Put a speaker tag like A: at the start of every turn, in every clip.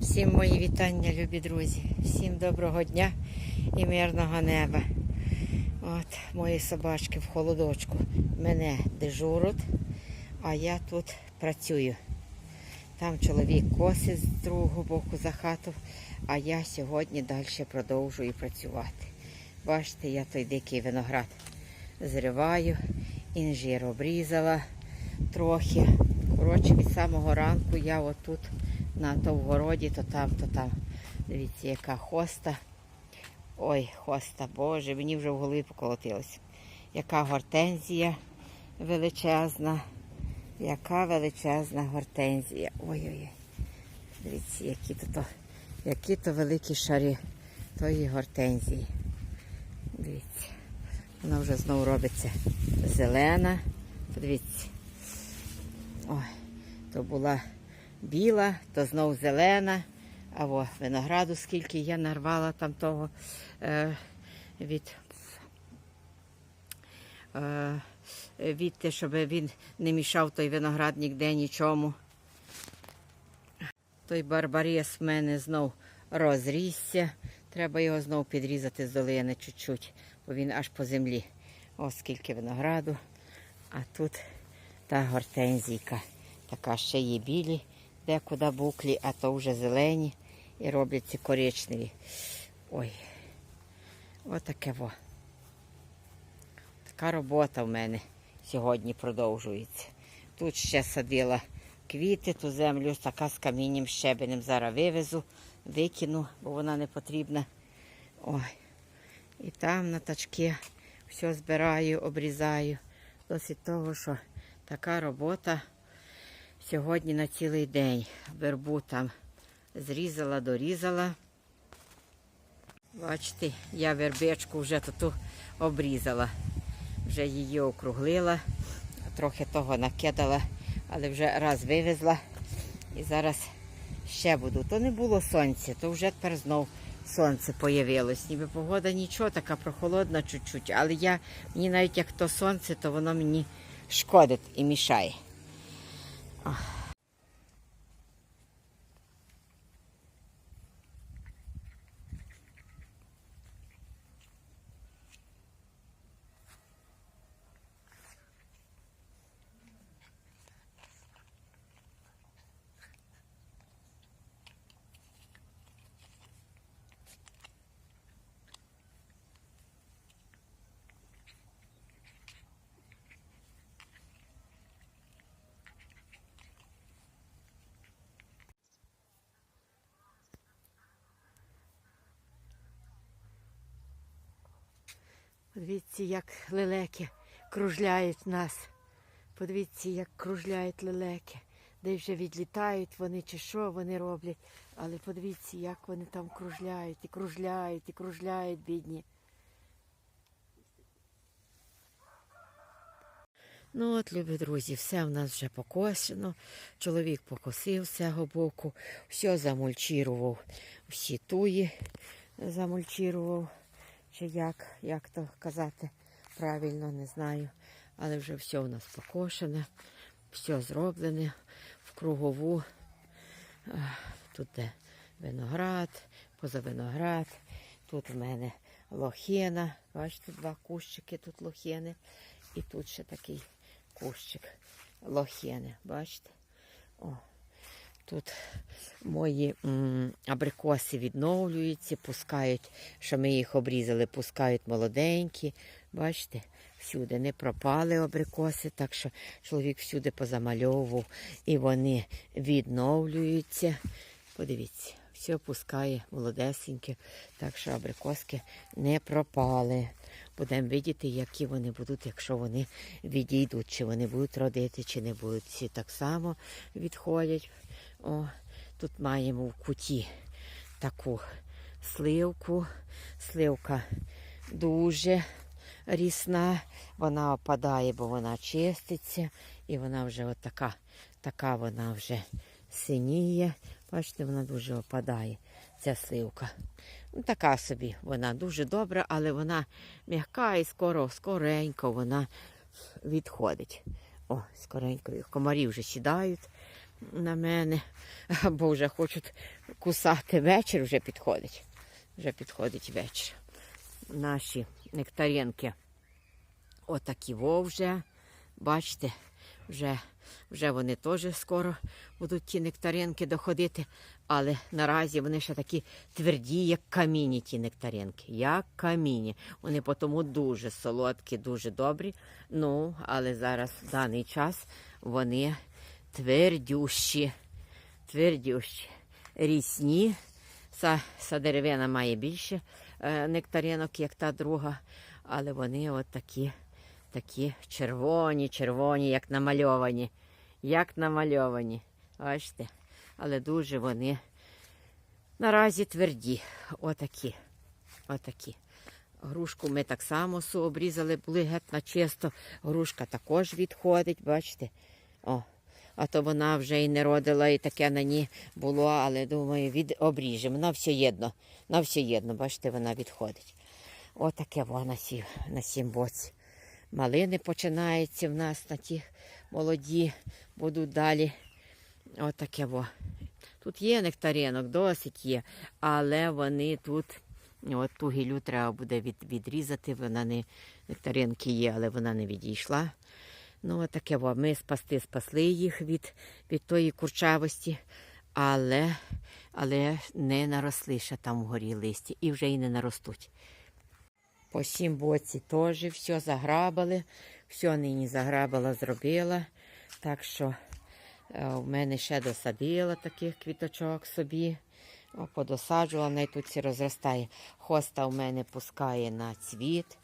A: Всім мої вітання, любі друзі. Всім доброго дня і мирного неба. От мої собачки в холодочку. Мене дежуруть, а я тут працюю. Там чоловік косить з другого боку за хату, а я сьогодні далі продовжую працювати. Бачите, я той дикий виноград зриваю, інжир обрізала трохи. Коротше, від самого ранку я отут на то в городі, то там, то там. Дивіться, яка хоста. Ой, хоста, Боже, мені вже в голові поколотилося. Яка гортензія величезна. Яка величезна гортензія. Ой-ой-ой. Дивіться, які то, то, які то великі шари тої гортензії. Дивіться. Вона вже знову робиться зелена. Подивіться. Ой, то була біла, то знов зелена. А во винограду, скільки я нарвала там того е, від, е, від те, щоб він не мішав той виноград ніде нічому. Той барбаріс в мене знов розрісся. Треба його знов підрізати з долини чуть-чуть, бо він аж по землі. Ось скільки винограду. А тут та гортензійка. Така ще є білі, декуди буклі, а то вже зелені і робляться коричневі. Ой, отаке во. Така робота в мене сьогодні продовжується. Тут ще садила квіти, ту землю така з камінням щебенем. Зараз вивезу, викину, бо вона не потрібна. Ой. І там на тачки все збираю, обрізаю. Досить того, що така робота сьогодні на цілий день. Вербу там зрізала, дорізала. Бачите, я вербечку вже тут обрізала. Вже її округлила, трохи того накидала, але вже раз вивезла і зараз ще буду. То не було сонця, то вже тепер знов сонце появилось. Ніби погода нічого, така прохолодна чуть-чуть, але я, мені навіть як то сонце, то воно мені шкодить і мішає. Oh. Подивіться, як лелеки кружляють нас. Подивіться, як кружляють лелеки. Де вже відлітають вони чи що вони роблять. Але подивіться, як вони там кружляють і кружляють, і кружляють, бідні. Ну от, любі друзі, все в нас вже покосено. Чоловік покосив з цього боку, все замульчірував, всі туї замульчірував. Чи як, як то казати правильно, не знаю. Але вже все у нас покошене, все зроблене в кругову. Тут де виноград, поза виноград. Тут в мене лохина. Бачите, два кущики тут лохини. І тут ще такий кущик лохини. Бачите? О, Тут мої м, абрикоси відновлюються, пускають, що ми їх обрізали, пускають молоденькі. Бачите, всюди не пропали абрикоси, так що чоловік всюди позамальовував і вони відновлюються. Подивіться, все пускає молодесеньке, так що абрикоски не пропали. Будемо бачити, які вони будуть, якщо вони відійдуть, чи вони будуть родити, чи не будуть. Всі так само відходять. О, тут маємо в куті таку сливку. Сливка дуже рісна, вона опадає, бо вона чиститься. І вона вже от така, вона вже синіє. Бачите, вона дуже опадає, ця сливка. Ну, така собі вона дуже добра, але вона м'яка і скоро, скоренько вона відходить. О, скоренько, комарі вже сідають. На мене, бо вже хочуть кусати вечір, вже підходить. Вже підходить вечір. Наші нектаринки отакі во вже. Бачите, вже, вже вони теж скоро будуть ті нектаринки доходити, але наразі вони ще такі тверді, як каміні, ті нектаринки. Як каміні. Вони тому дуже солодкі, дуже добрі. Ну, але зараз в даний час вони твердющі, твердющі, рісні. Ця, ця деревина має більше е, нектаринок, як та друга, але вони от такі, такі червоні, червоні, як намальовані. Як намальовані. Бачите? Але дуже вони наразі тверді. Отакі. Отакі. Грушку ми так само обрізали, були геть на чисто. Грушка також відходить, бачите? О, а то вона вже і не родила, і таке на ній було, але думаю, від обріжемо. На все єдно. На все єдно, бачите, вона відходить. Отаке воно на сім, на сім боці. Малини починаються в нас на ті молоді, будуть далі. Отаке во. Тут є нектаринок, досить є, але вони тут, от ту гілю треба буде від, відрізати, вона не нектаринки є, але вона не відійшла. Ну, таке во. Ми спасти спасли їх від, від тої курчавості, але, але не наросли ще там вгорі листі і вже і не наростуть. По сім боці теж все заграбали, все нині заграбала, зробила. Так що е, в мене ще досадила таких квіточок собі. Подосаджувала, вона й тут всі розростає. Хоста в мене пускає на цвіт.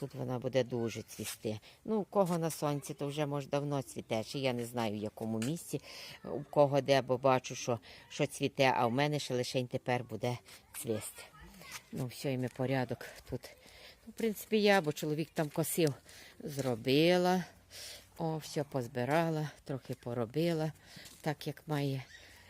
A: Тут вона буде дуже цвісти. Ну, у кого на сонці, то вже може давно цвіте. Чи я не знаю, в якому місці, у кого де, бо бачу, що, що цвіте, а в мене ще лише тепер буде цвісти. Ну, все, і ми порядок тут. Ну, в принципі, я, бо чоловік там косив, зробила. О, все позбирала, трохи поробила, так як має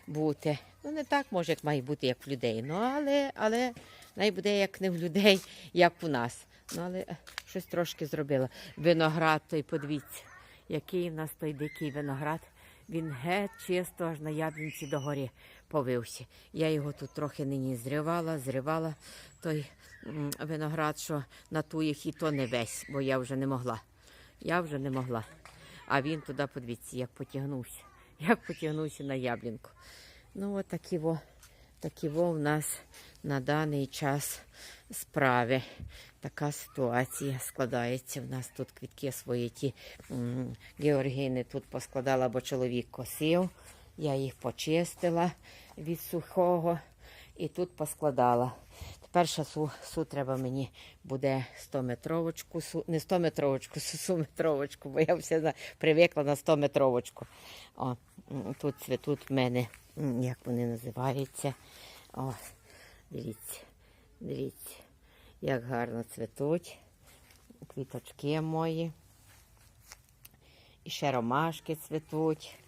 A: бути. Ну, не так може, як має бути, як в людей. Ну, але, але най буде як не в людей, як у нас. Ну, але е, щось трошки зробила. Виноград той, подивіться, який в нас той дикий виноград. Він геть чисто аж на яблінці догорі повився. Я його тут трохи нині зривала, зривала той виноград, що на ту їх і то не весь, бо я вже не могла. Я вже не могла. А він туди, подивіться, як потягнувся. Як потягнувся на яблінку. Ну, от такі во, такі во в нас на даний час справи. Така ситуація складається. В нас тут квітки свої ті георгіни тут поскладала, бо чоловік косив. Я їх почистила від сухого і тут поскладала. Тепер су, су треба мені буде 100 метровочку, су, не 100 метровочку, су метровочку, бо я все привикла на 100 метровочку. О, тут цвітуть в мене, як вони називаються. О, дивіться, дивіться, як гарно цвітуть. Квіточки мої. І ще ромашки цвітуть.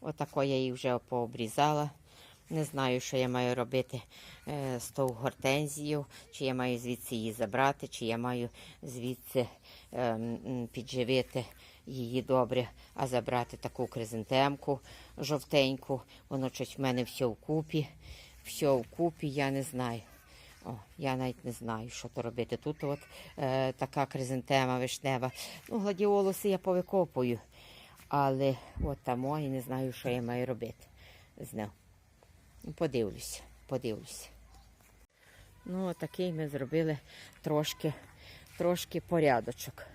A: Отако я їх вже пообрізала. Не знаю, що я маю робити е, з тою гортензією, чи я маю звідси її забрати, чи я маю звідси е, підживити її добре, а забрати таку кризантемку жовтеньку. Воно щось в мене все вкупі. Все вкупі, я не знаю. О, я навіть не знаю, що то робити. Тут от е, така кризантема вишнева. Ну, гладіолуси я повикопую. Але от там і не знаю, що я маю робити з ним. Ну, Подивлюся, подивлюся. Ну, такий ми зробили трошки, трошки порядочок.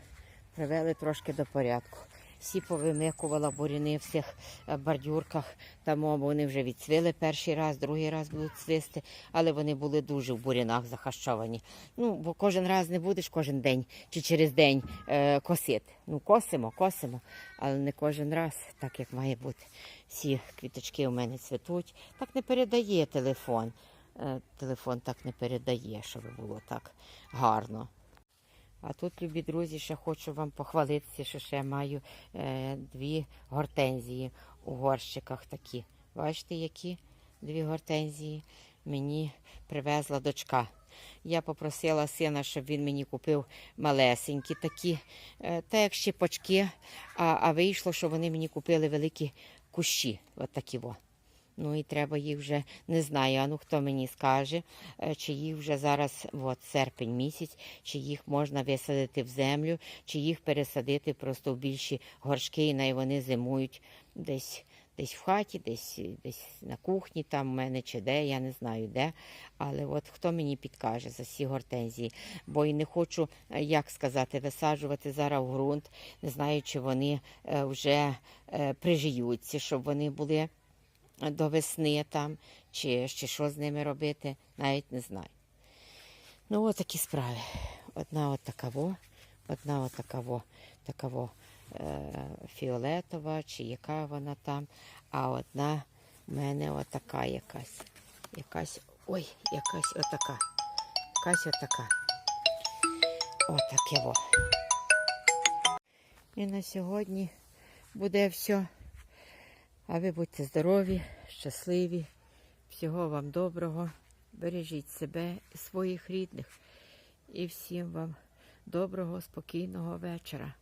A: Привели трошки до порядку. Всі повимикувала буряни в всіх е, бордюрках. Там вони вже відцвіли перший раз, другий раз будуть цвісти, але вони були дуже в бурянах захащовані. Ну, бо кожен раз не будеш кожен день чи через день е, косити. Ну, косимо, косимо, але не кожен раз, так як має бути. Всі квіточки у мене цвітуть. Так не передає телефон. Е, телефон так не передає, щоб було так гарно. А тут, любі друзі, ще хочу вам похвалитися, що ще маю е, дві гортензії у горщиках такі. Бачите, які дві гортензії мені привезла дочка. Я попросила сина, щоб він мені купив малесенькі такі, е, та як щепочки, а, а вийшло, що вони мені купили великі кущі, от такі во. Ну і треба їх вже, не знаю, а ну хто мені скаже, е, чи їх вже зараз, от серпень місяць, чи їх можна висадити в землю, чи їх пересадити просто в більші горшки, і най вони зимують десь, десь в хаті, десь, десь на кухні, там в мене чи де, я не знаю де. Але от хто мені підкаже за ці гортензії, бо і не хочу, е, як сказати, висаджувати зараз в ґрунт, не знаю, чи вони е, вже прижиються, щоб вони були до весни там, чи, чи що з ними робити, навіть не знаю. Ну, от такі справи. Одна от така во, одна от така во, така во е, фіолетова, чи яка вона там, а одна в мене отака якась. Якась, ой, якась отака. Якась отака. Отаке во. І на сьогодні буде все. А ви будьте здорові, щасливі, всього вам доброго. Бережіть себе і своїх рідних. І всім вам доброго, спокійного вечора.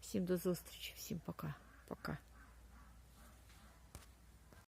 A: Всім до зустрічі, всім пока. Пока.